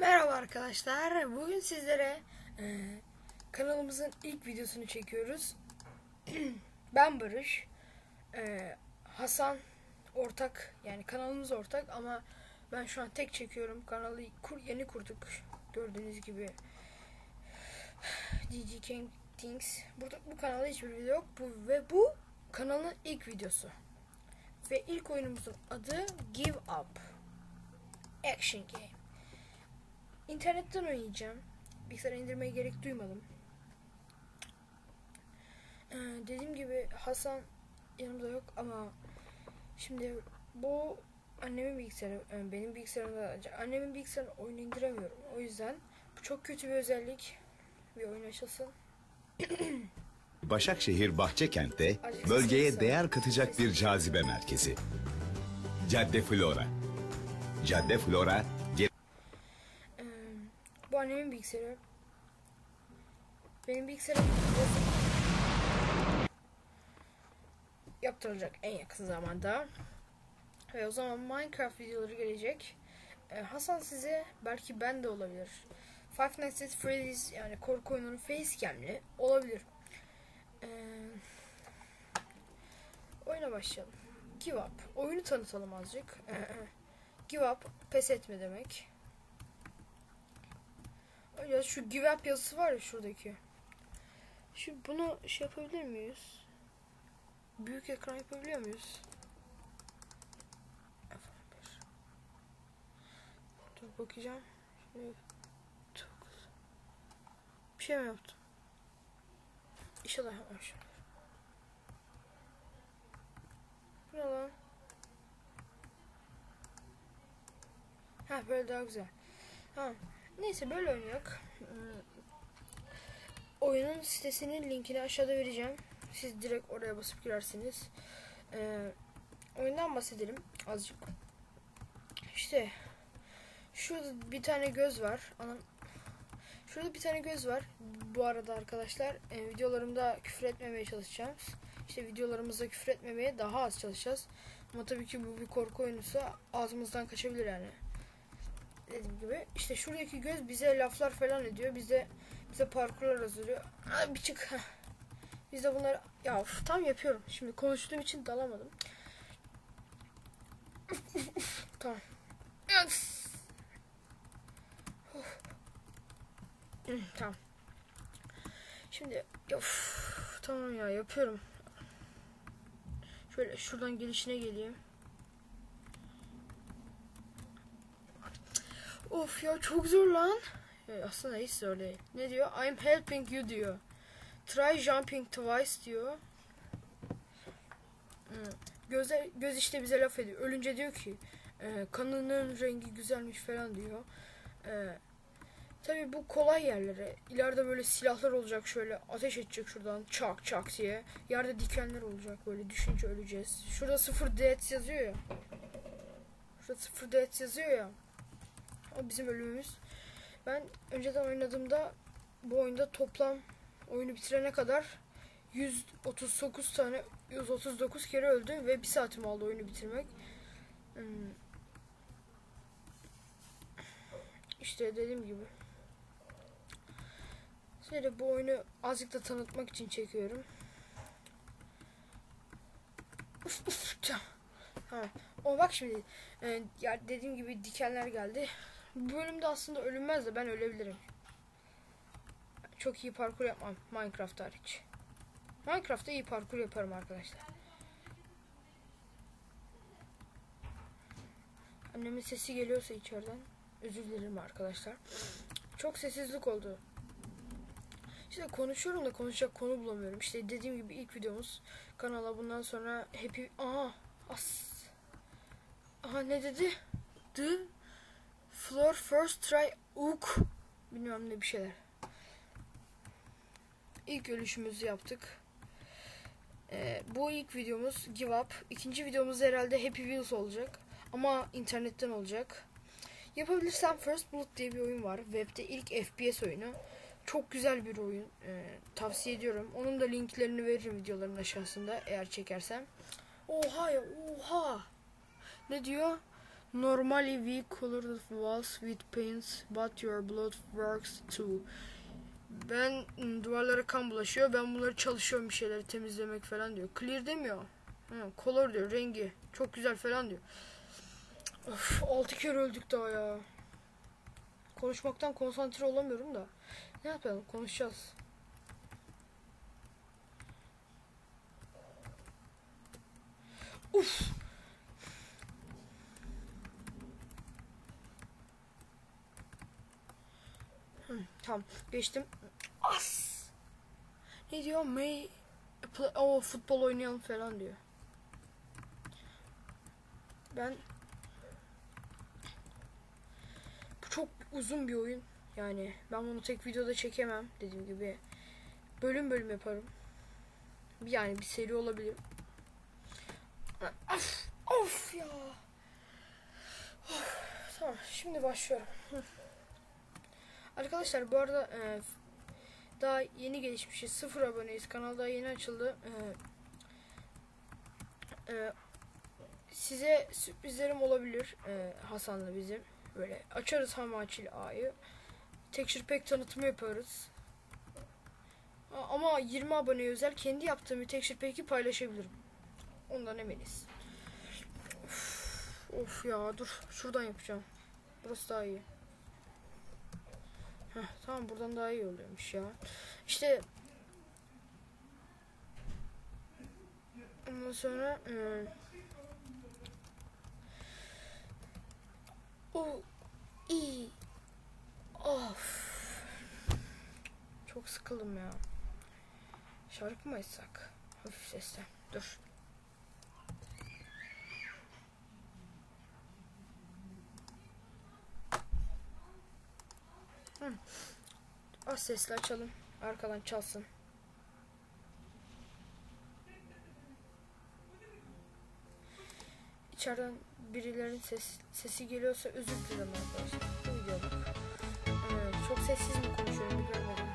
Merhaba arkadaşlar. Bugün sizlere e, kanalımızın ilk videosunu çekiyoruz. ben Barış. E, Hasan ortak yani kanalımız ortak ama ben şu an tek çekiyorum. Kanalı kur, yeni kurduk. Gördüğünüz gibi DG King Things. Burada bu kanalda hiçbir video yok. Bu ve bu kanalın ilk videosu. Ve ilk oyunumuzun adı Give Up. Action Game. İnternetten oynayacağım. Bilgisayara indirmeye gerek duymadım. Ee, dediğim gibi Hasan yanımda yok ama şimdi bu annemin bilgisayarı, yani benim bilgisayarımda annemin bilgisayarına oyun indiremiyorum. O yüzden bu çok kötü bir özellik. Bir oyun açılsın. Başakşehir Bahçekent'te bölgeye değer katacak bir cazibe merkezi. Cadde Flora. Cadde Flora, bilgisayarı. Benim bilgisayarım yaptırılacak en yakın zamanda. Ve o zaman Minecraft videoları gelecek. Ee, Hasan size belki ben de olabilir. Five Nights at Freddy's yani korku oyununun facecam'li olabilir. Ee, oyuna başlayalım. Give up. Oyunu tanıtalım azıcık. Give up. Pes etme demek. Ya şu give up yazısı var ya şuradaki. Şu bunu şey yapabilir miyiz? Büyük ekran yapabiliyor muyuz? F11. Dur bakacağım. Dokuz. Bir şey mi yaptım? İnşallah yapmamışım. Bu ne lan? Ha böyle daha güzel. Ha. Neyse böyle oynayak. Hmm. Oyunun sitesinin linkini aşağıda vereceğim. Siz direkt oraya basıp girersiniz. Ee, oyundan bahsedelim azıcık. İşte şurada bir tane göz var. Anam. Şurada bir tane göz var. Bu arada arkadaşlar e, videolarımda küfür etmemeye çalışacağım. İşte videolarımızda küfür etmemeye daha az çalışacağız. Ama tabii ki bu bir korku oyunuysa ağzımızdan kaçabilir yani dediğim gibi işte şuradaki göz bize laflar falan ediyor. Bize bize parkurlar hazırlıyor. Ha, bir çık. Biz de bunları ya of, tam yapıyorum. Şimdi konuştuğum için dalamadım. tamam. Tamam. Şimdi of, tamam ya yapıyorum. Şöyle şuradan gelişine geleyim. Of ya çok zor lan. Ya aslında hiç zor değil. Ne diyor? I'm helping you diyor. Try jumping twice diyor. Hmm. Göze, göz işte bize laf ediyor. Ölünce diyor ki e, kanının rengi güzelmiş falan diyor. E, Tabi bu kolay yerlere. İleride böyle silahlar olacak şöyle ateş edecek şuradan çak çak diye. Yerde dikenler olacak böyle düşünce öleceğiz. Şurada sıfır death yazıyor ya. Şurada sıfır death yazıyor ya. O bizim ölümümüz. Ben önceden oynadığımda bu oyunda toplam oyunu bitirene kadar 139 tane 139 kere öldüm ve bir saatim aldı oyunu bitirmek. Hmm. İşte dediğim gibi. Size bu oyunu azıcık da tanıtmak için çekiyorum. Uf, uf, ha. O bak şimdi e, ya dediğim gibi dikenler geldi. Bu bölümde aslında ölünmez de ben ölebilirim. Çok iyi parkur yapmam Minecraft hariç. Minecraft'ta iyi parkur yaparım arkadaşlar. Annemin sesi geliyorsa içeriden özür dilerim arkadaşlar. Çok sessizlik oldu. İşte konuşuyorum da konuşacak konu bulamıyorum. İşte dediğim gibi ilk videomuz kanala bundan sonra happy... Aha! As! Aha ne dedi? The floor first try uk. Bilmiyorum ne bir şeyler. İlk ölüşümüzü yaptık. Ee, bu ilk videomuz Give Up. İkinci videomuz herhalde Happy Wheels olacak. Ama internetten olacak. Yapabilirsem First Blood diye bir oyun var. Web'de ilk FPS oyunu. Çok güzel bir oyun. Ee, tavsiye ediyorum. Onun da linklerini veririm videoların aşağısında eğer çekersem. Oha ya oha. Ne diyor? Normally we color the walls with paints but your blood works too. Ben duvarlara kan bulaşıyor. Ben bunları çalışıyorum bir şeyleri temizlemek falan diyor. Clear demiyor. Ha, color diyor rengi. Çok güzel falan diyor. Of 6 kere öldük daha ya. Konuşmaktan konsantre olamıyorum da. Ne yapalım konuşacağız. Uf. Tamam geçtim. As. Ne diyor? May o futbol oynayalım falan diyor. Ben bu çok uzun bir oyun. Yani ben bunu tek videoda çekemem dediğim gibi. Bölüm bölüm yaparım. Yani bir seri olabilir. Of, of ya. Of, tamam şimdi başlıyorum. Arkadaşlar bu arada e, daha yeni gelişmişiz. Sıfır aboneyiz. Kanal daha yeni açıldı. E, e, size sürprizlerim olabilir. E, Hasan'la bizim. Böyle açarız Hamaçil A'yı. Texture Pack tanıtımı yaparız. Ama 20 aboneye özel kendi yaptığım bir Texture Pack'i paylaşabilirim. Ondan eminiz. Of, of ya dur şuradan yapacağım. Burası daha iyi. Heh, tamam buradan daha iyi oluyormuş ya. İşte ondan sonra o iyi of çok sıkıldım ya. Şarkı mı açsak? Hafif sesle. Dur. Az sesle açalım. Arkadan çalsın. İçeriden birilerinin ses, sesi geliyorsa özür dilerim arkadaşlar. Bu videoluk. Evet, çok sessiz mi konuşuyorum bilmiyorum.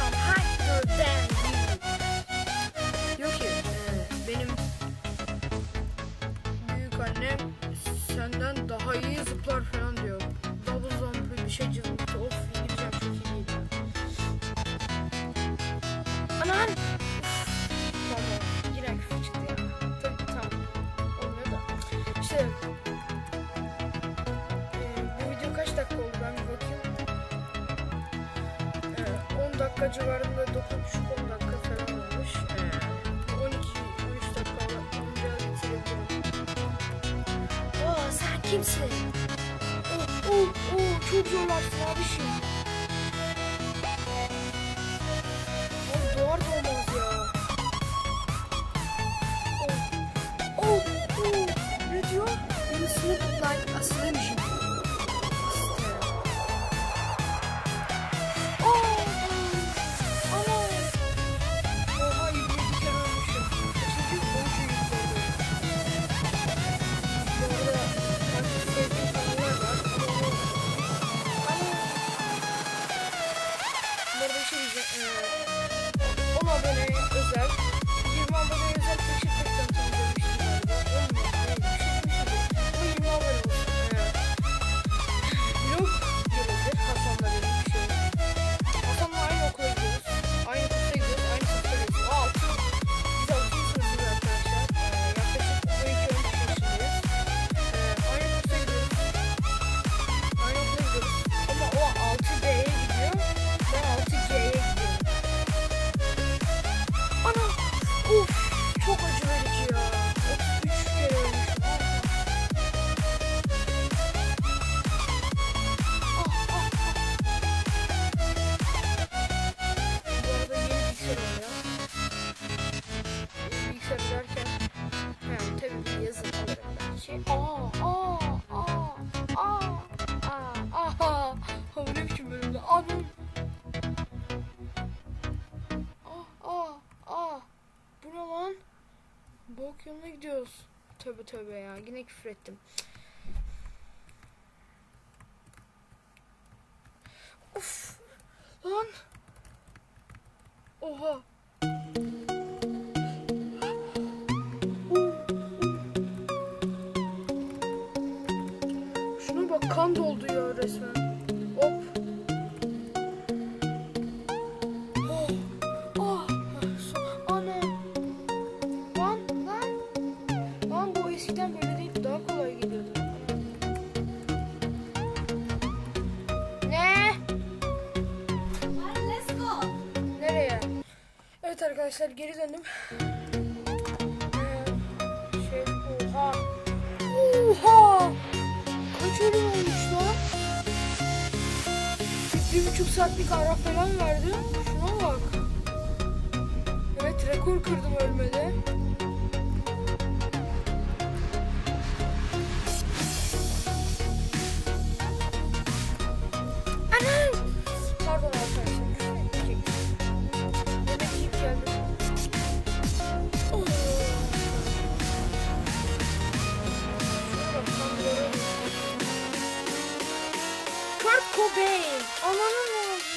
Jump higher than. Diyor ki, e, benim büyük annem senden daha iyi zıplar falan dakika civarında 9,5-10 dakika falan olmuş. Ee, 12-13 dakika olunca bitirebilirim. Aa sen kimsin? Oo, oo, oo, çok zorlarsın abi gidiyoruz. Tövbe tövbe ya. Yine küfür ettim. Of. Lan. Oha. Arkadaşlar geri döndüm. Ee, şey oha. Oha! Kaç ölüm olmuş lan? Bir, bir buçuk saatlik ara falan verdi. Şuna bak. Evet rekor kırdım ölmede. Kobe. Ananı não não